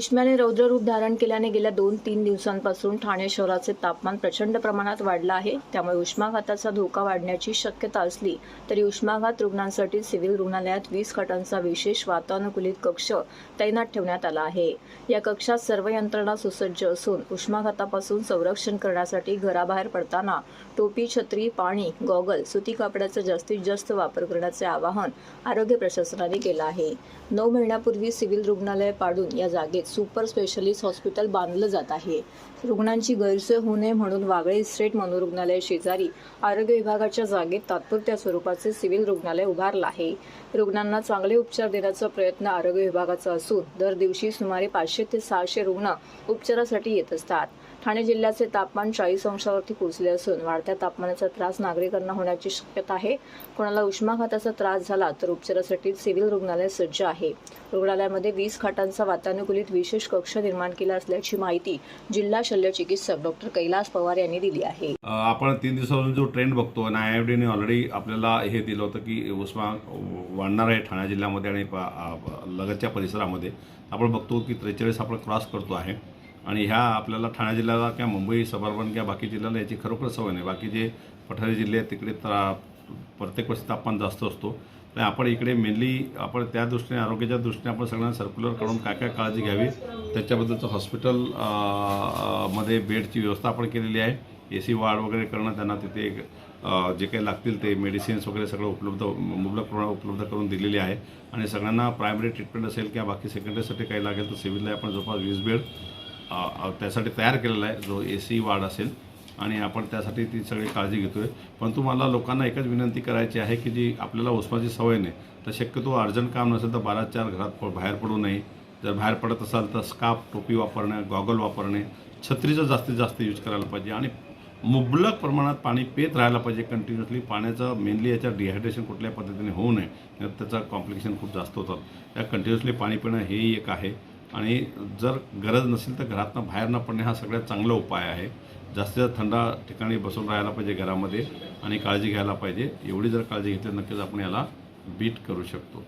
उष्म्याने रौद्ररूप धारण केल्याने गेल्या दोन तीन दिवसांपासून ठाणे शहराचे तापमान प्रचंड प्रमाणात वाढलं आहे. त्यामुळे उष्माघाताचा धोका वाढण्याची शक्यता असली तरी उष्माघात रुग्णांसाठी सिव्हिल रुग्णालयात वीस खाटांचा विशेष वातानुकूलित कक्ष तैनात ठेवण्यात आला आहे. या कक्षात सर्व यंत्रणा सुसज्ज असून उष्माघातापासून संरक्षण करण्यासाठी घराबाहेर पडताना टोपी छत्री पाणी गॉगल सुती कापडाचा जास्तीत जास्त वापर करण्याचे आवाहन आरोग्य प्रशासनाने केलं आहे. नऊ महिन्यापूर्वी सिव्हिल रुग्णालय पाडून या जागेत सुपर स्पेशलिस्ट हॉस्पिटल बांधलं जात आहे. रुग्णांची गैरसोय होऊ नये म्हणून वागळे इस्टेट मनोरुग्णालय शेजारी आरोग्य विभागाच्या जागेत तात्पुरत्या स्वरूपाचे सिव्हिल रुग्णालय उभारलं आहे. रुग्णांना चांगले उपचार देण्याचा प्रयत्न आरोग्य विभागाचा असून दर दिवशी सुमारे पाचशे ते सहाशे रुग्ण उपचारासाठी येत असतात. ठाणे जिल्ह्याचे तापमान चाळीस अंशावरती पोहोचले असून वाढत्या तापमानाचा त्रास नागरिकांना होण्याची शक्यता आहे. कोणाला उष्माघाताचा त्रास झाला तर उपचारासाठी सिव्हिल रुग्णालय सज्ज आहे. रुग्णालयामध्ये वीस खाटांचा वातानुकूलित विशेष कक्ष निर्माण केला असल्याची माहिती जिल्हा शल्य चिकित्सक डॉक्टर कैलास पवार यांनी दिली आहे. आपण तीन दिवसापासून जो ट्रेंड बघतो आणि आय एफ डीने ऑलरेडी आपल्याला हे दिलं होतं की उस्मा वाढणार आहे ठाणे जिल्ह्यामध्ये आणि लगतच्या परिसरामध्ये. आपण बघतो की त्रेचाळीस आपण क्रॉस करतो आहे. आणि ह्या आपल्याला ठाणे जिल्ह्याला किंवा मुंबई सबर्बन किंवा बाकी जिल्ह्याला याची खरोखर सवय नाही. बाकी जे पठारी जिल्हे आहेत तिकडे त्रा प्रत्येक वर्षी तापमान जास्त असतो. आणि आपण इकडे मेनली आपण त्या दृष्टीने आरोग्याच्या दृष्टीने आपण सगळ्यांना सर्क्युलर करून काय काय काळजी घ्यावी त्याच्याबद्दलचं हॉस्पिटलमध्ये बेडची व्यवस्था आपण केलेली आहे. ए सी वाढ वगैरे करणं त्यांना तिथे जे काही लागतील ते मेडिसिन्स वगैरे सगळं उपलब्ध मुबलक प्रमाणात उपलब्ध करून दिलेली आहे. आणि सगळ्यांना प्रायमरी ट्रीटमेंट असेल किंवा बाकी सेकंडरीसाठी काही लागेल तर सिव्हिलला आपण जवळपास वीस बेड त्यासाठी तयार केलेला आहे. जो ए सी वार्ड असेल आणि आपण त्यासाठी ती सगळी काळजी घेतोय. परंतु मला लोकांना एकच विनंती करायची आहे की जी आपल्याला उस्माची सवय नाही तर शक्यतो अर्जंट काम नसेल तर बारा चार घरात प- बाहेर पडू नये. जर बाहेर पडत असाल तर स्कार्फ टोपी वापरणे गॉगल वापरणे छत्रीचा जास्तीत जास्त यूज करायला पाहिजे आणि मुबलक प्रमाणात पाणी पेत राहायला पाहिजे कंटिन्युअसली पाण्याचं मेनली याच्या डिहायड्रेशन कुठल्या पद्धतीने होऊ नये. त्याचं कॉम्प्लिकेशन खूप जास्त होतात. या कंटिन्युअसली पाणी पिणं हेही एक आहे. आणि जर गरज नसेल तर घरातनं बाहेर न पडणे हा सगळ्यात चांगला उपाय आहे. जास्तीत जास्त थंड ठिकाणी बसून राहायला पाहिजे घरामध्ये आणि काळजी घ्यायला पाहिजे. एवढी जर काळजी घेतली नक्कीच आपण याला बीट करू शकतो.